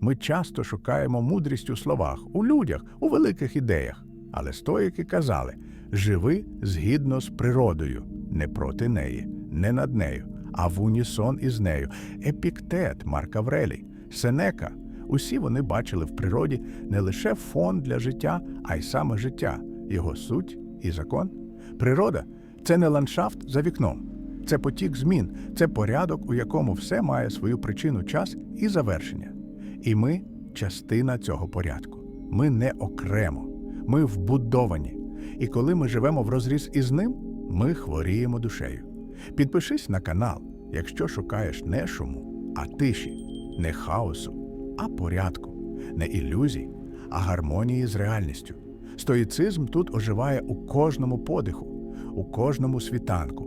Ми часто шукаємо мудрість у словах, у людях, у великих ідеях. Але стоїки казали живи згідно з природою, не проти неї, не над нею, а в унісон із нею. Епіктет, Марк Аврелій, Сенека. Усі вони бачили в природі не лише фон для життя, а й саме життя, його суть і закон. Природа це не ландшафт за вікном, це потік змін, це порядок, у якому все має свою причину, час і завершення. І ми частина цього порядку. Ми не окремо, ми вбудовані. І коли ми живемо в розріз із ним, ми хворіємо душею. Підпишись на канал, якщо шукаєш не шуму, а тиші, не хаосу, а порядку, не ілюзій, а гармонії з реальністю. Стоїцизм тут оживає у кожному подиху, у кожному світанку,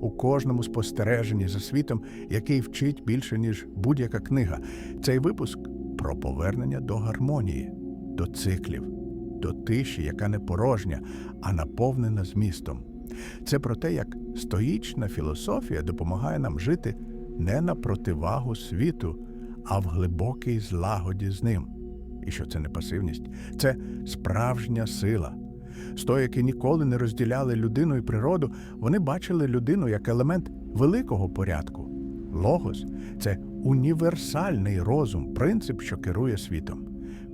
у кожному спостереженні за світом, який вчить більше, ніж будь-яка книга. Цей випуск про повернення до гармонії, до циклів, до тиші, яка не порожня, а наповнена змістом. Це про те, як стоїчна філософія допомагає нам жити не на противагу світу, а в глибокій злагоді з ним. І що це не пасивність, це справжня сила. Стоїки ніколи не розділяли людину і природу, вони бачили людину як елемент великого порядку. Логос це універсальний розум, принцип, що керує світом.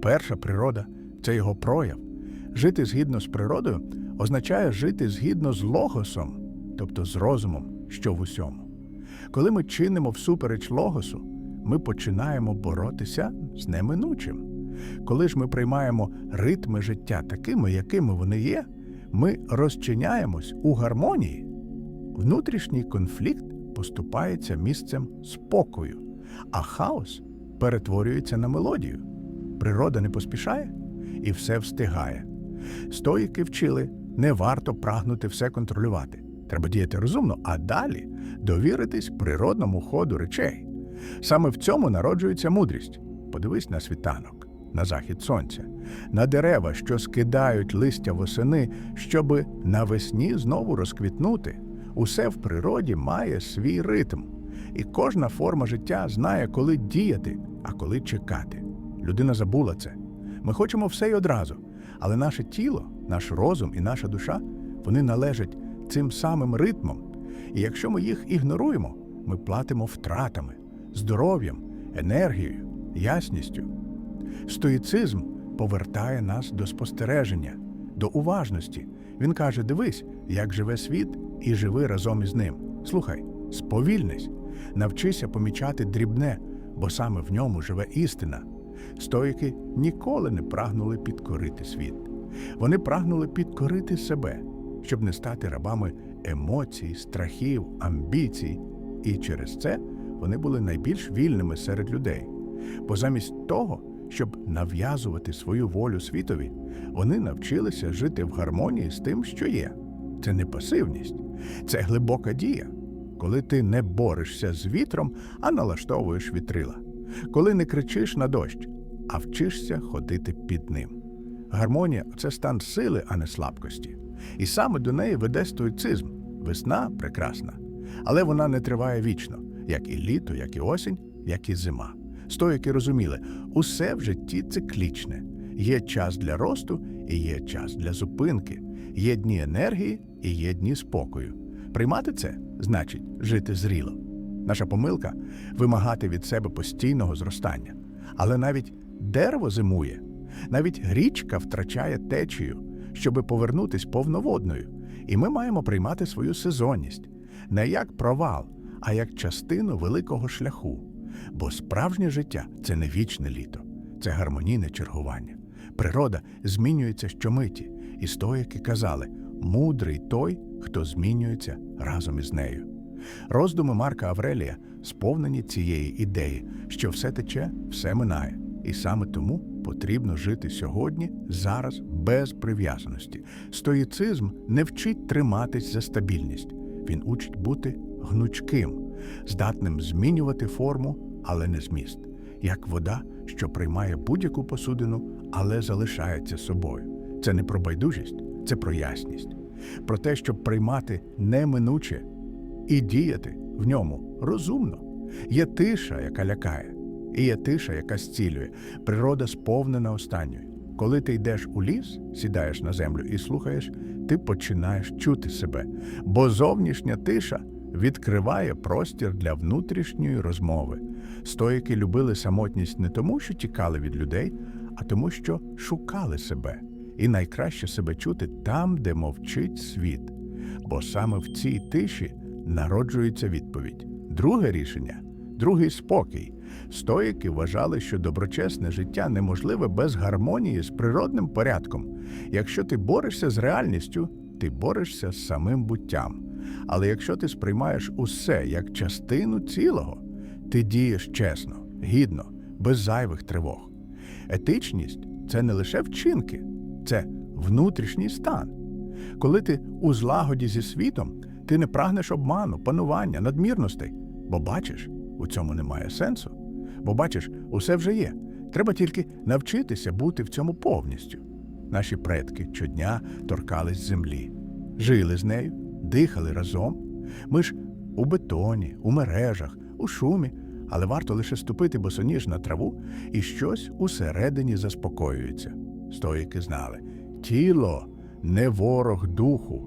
Перша природа це його прояв. Жити згідно з природою означає жити згідно з логосом, тобто з розумом, що в усьому. Коли ми чинимо всупереч логосу, ми починаємо боротися з неминучим. Коли ж ми приймаємо ритми життя такими, якими вони є, ми розчиняємось у гармонії. Внутрішній конфлікт поступається місцем спокою, а хаос перетворюється на мелодію. Природа не поспішає і все встигає. Стоїки вчили, не варто прагнути все контролювати. Треба діяти розумно, а далі довіритись природному ходу речей. Саме в цьому народжується мудрість. Подивись на світанок, на захід сонця, на дерева, що скидають листя восени, щоби навесні знову розквітнути. Усе в природі має свій ритм, і кожна форма життя знає, коли діяти, а коли чекати. Людина забула це. Ми хочемо все й одразу, але наше тіло, наш розум і наша душа вони належать цим самим ритмам. І якщо ми їх ігноруємо, ми платимо втратами, здоров'ям, енергією, ясністю. Стоїцизм повертає нас до спостереження, до уважності. Він каже: дивись, як живе світ, і живи разом із ним. Слухай, сповільнись, навчися помічати дрібне, бо саме в ньому живе істина. Стоїки ніколи не прагнули підкорити світ. Вони прагнули підкорити себе, щоб не стати рабами емоцій, страхів, амбіцій. І через це вони були найбільш вільними серед людей. Бо замість того, щоб нав'язувати свою волю світові, вони навчилися жити в гармонії з тим, що є. Це не пасивність, це глибока дія, коли ти не борешся з вітром, а налаштовуєш вітрила, коли не кричиш на дощ, а вчишся ходити під ним. Гармонія це стан сили, а не слабкості. І саме до неї веде стоїцизм. Весна прекрасна, але вона не триває вічно, як і літо, як і осінь, як і зима. Стоїки розуміли, усе в житті циклічне. Є час для росту і є час для зупинки, є дні енергії і є дні спокою. Приймати це значить жити зріло. Наша помилка вимагати від себе постійного зростання. Але навіть дерево зимує, навіть річка втрачає течію, щоби повернутись повноводною. І ми маємо приймати свою сезонність не як провал, а як частину великого шляху. Бо справжнє життя це не вічне літо, це гармонійне чергування. Природа змінюється щомиті, і стоїки казали мудрий той, хто змінюється разом із нею. Роздуми Марка Аврелія сповнені цієї ідеї, що все тече, все минає, і саме тому потрібно жити сьогодні, зараз, без прив'язаності. Стоїцизм не вчить триматись за стабільність, він учить бути гнучким, здатним змінювати форму, але не зміст, як вода, що приймає будь-яку посудину, але залишається собою. Це не про байдужість, це про ясність, про те, щоб приймати неминуче і діяти в ньому розумно. Є тиша, яка лякає, І є тиша, яка зцілює, природа сповнена останньою. Коли ти йдеш у ліс, сідаєш на землю і слухаєш, ти починаєш чути себе, бо зовнішня тиша відкриває простір для внутрішньої розмови. Стоїки любили самотність не тому, що тікали від людей, а тому, що шукали себе. І найкраще себе чути там, де мовчить світ. Бо саме в цій тиші народжується відповідь. Друге рішення другий спокій. Стоїки вважали, що доброчесне життя неможливе без гармонії з природним порядком. Якщо ти борешся з реальністю, ти борешся з самим буттям. Але якщо ти сприймаєш усе як частину цілого, ти дієш чесно, гідно, без зайвих тривог. Етичність це не лише вчинки, це внутрішній стан. Коли ти у злагоді зі світом, ти не прагнеш обману, панування, надмірностей, бо бачиш, у цьому немає сенсу. Бо бачиш, усе вже є. Треба тільки навчитися бути в цьому повністю. Наші предки щодня торкались землі, жили з нею, дихали разом. Ми ж у бетоні, у мережах, у шумі, але варто лише ступити босоніж на траву, і щось усередині заспокоюється. Стоїки знали, тіло не ворог духу,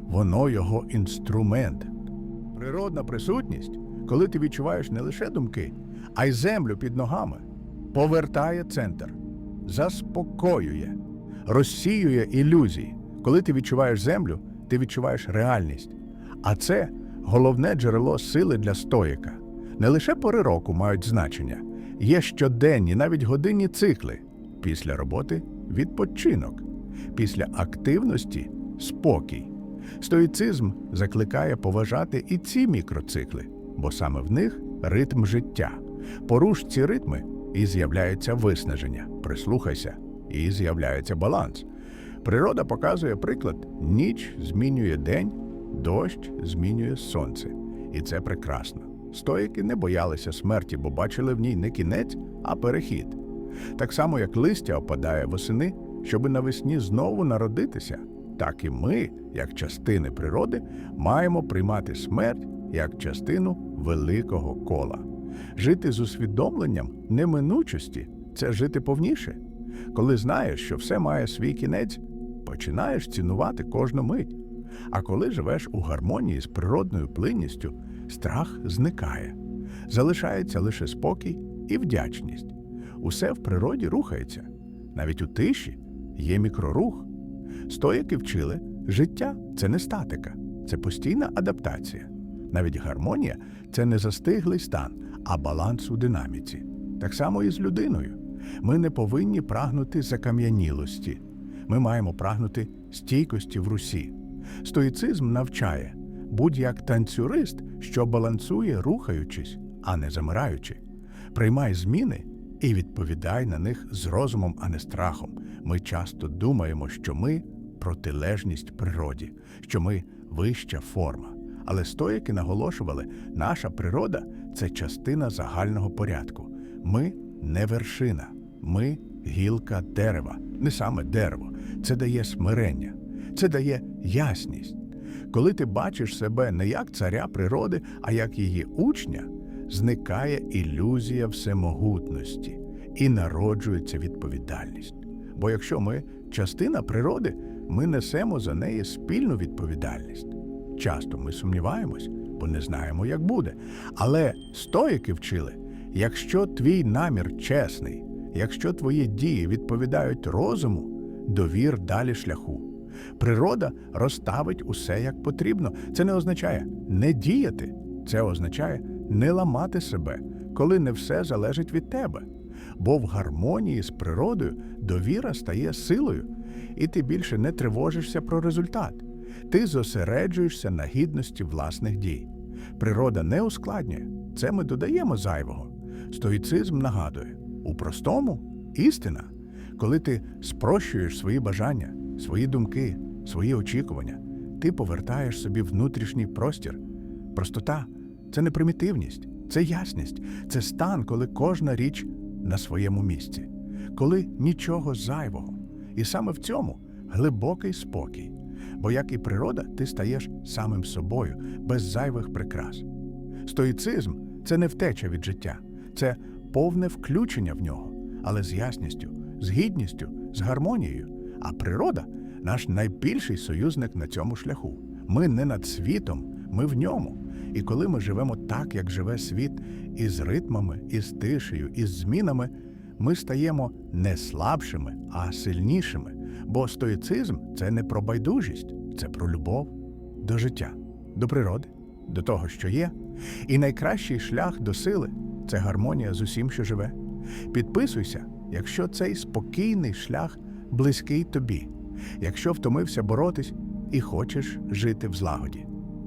воно його інструмент. Природна присутність, коли ти відчуваєш не лише думки, а й землю під ногами, повертає центр, заспокоює, розсіює ілюзії. Коли ти відчуваєш землю, ти відчуваєш реальність. А це головне джерело сили для стоїка. Не лише пори року мають значення, є щоденні, навіть годинні цикли. Після роботи відпочинок, після активності спокій. Стоїцизм закликає поважати і ці мікроцикли, бо саме в них ритм життя. Поруш ці ритми і з'являється виснаження. Прислухайся, і з'являється баланс. Природа показує приклад: ніч змінює день, дощ змінює сонце. І це прекрасно. Стоїки не боялися смерті, бо бачили в ній не кінець, а перехід. Так само, як листя опадає восени, щоби навесні знову народитися, так і ми, як частини природи, маємо приймати смерть як частину великого кола. Жити з усвідомленням неминучості це жити повніше. Коли знаєш, що все має свій кінець, починаєш цінувати кожну мить. А коли живеш у гармонії з природною плинністю, страх зникає. Залишається лише спокій і вдячність. Усе в природі рухається. Навіть у тиші є мікрорух. Стоїки вчили, життя це не статика, це постійна адаптація. Навіть гармонія це не застиглий стан, а баланс у динаміці. Так само і з людиною. Ми не повинні прагнути закам'янілості. Ми маємо прагнути стійкості в русі. Стоїцизм навчає будь як танцюрист, що балансує, рухаючись, а не замираючи. Приймай зміни і відповідай на них з розумом, а не страхом. Ми часто думаємо, що ми протилежність природі, що ми вища форма. Але стоїки наголошували, наша природа це частина загального порядку. Ми не вершина, ми гілка дерева, не саме дерево. Це дає смирення, це дає ясність. Коли ти бачиш себе не як царя природи, а як її учня, зникає ілюзія всемогутності і народжується відповідальність. Бо якщо ми частина природи, ми несемо за неї спільну відповідальність. Часто ми сумніваємось, бо не знаємо, як буде. Але стоїки вчили, якщо твій намір чесний, якщо твої дії відповідають розуму, довір далі шляху. Природа розставить усе як потрібно. Це не означає не діяти, це означає не ламати себе, коли не все залежить від тебе. Бо в гармонії з природою довіра стає силою, і ти більше не тривожишся про результат. Ти зосереджуєшся на гідності власних дій. Природа не ускладнює, це ми додаємо зайвого. Стоїцизм нагадує у простому істина, коли ти спрощуєш свої бажання, свої думки, свої очікування, ти повертаєш собі внутрішній простір. Простота це не примітивність, це ясність, це стан, коли кожна річ на своєму місці, коли нічого зайвого. І саме в цьому глибокий спокій. Бо, як і природа, ти стаєш самим собою, без зайвих прикрас. Стоїцизм це не втеча від життя, це повне включення в нього, але з ясністю, з гідністю, з гармонією. А природа наш найбільший союзник на цьому шляху. Ми не над світом, ми в ньому. І коли ми живемо так, як живе світ, із ритмами, із тишею, із змінами, ми стаємо не слабшими, а сильнішими. Бо стоїцизм це не про байдужість, це про любов до життя, до природи, до того, що є. І найкращий шлях до сили це гармонія з усім, що живе. Підписуйся, якщо цей спокійний шлях близький тобі, якщо втомився боротись і хочеш жити в злагоді.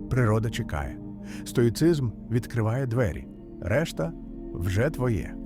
Природа чекає. Стоїцизм відкриває двері, решта вже твоє.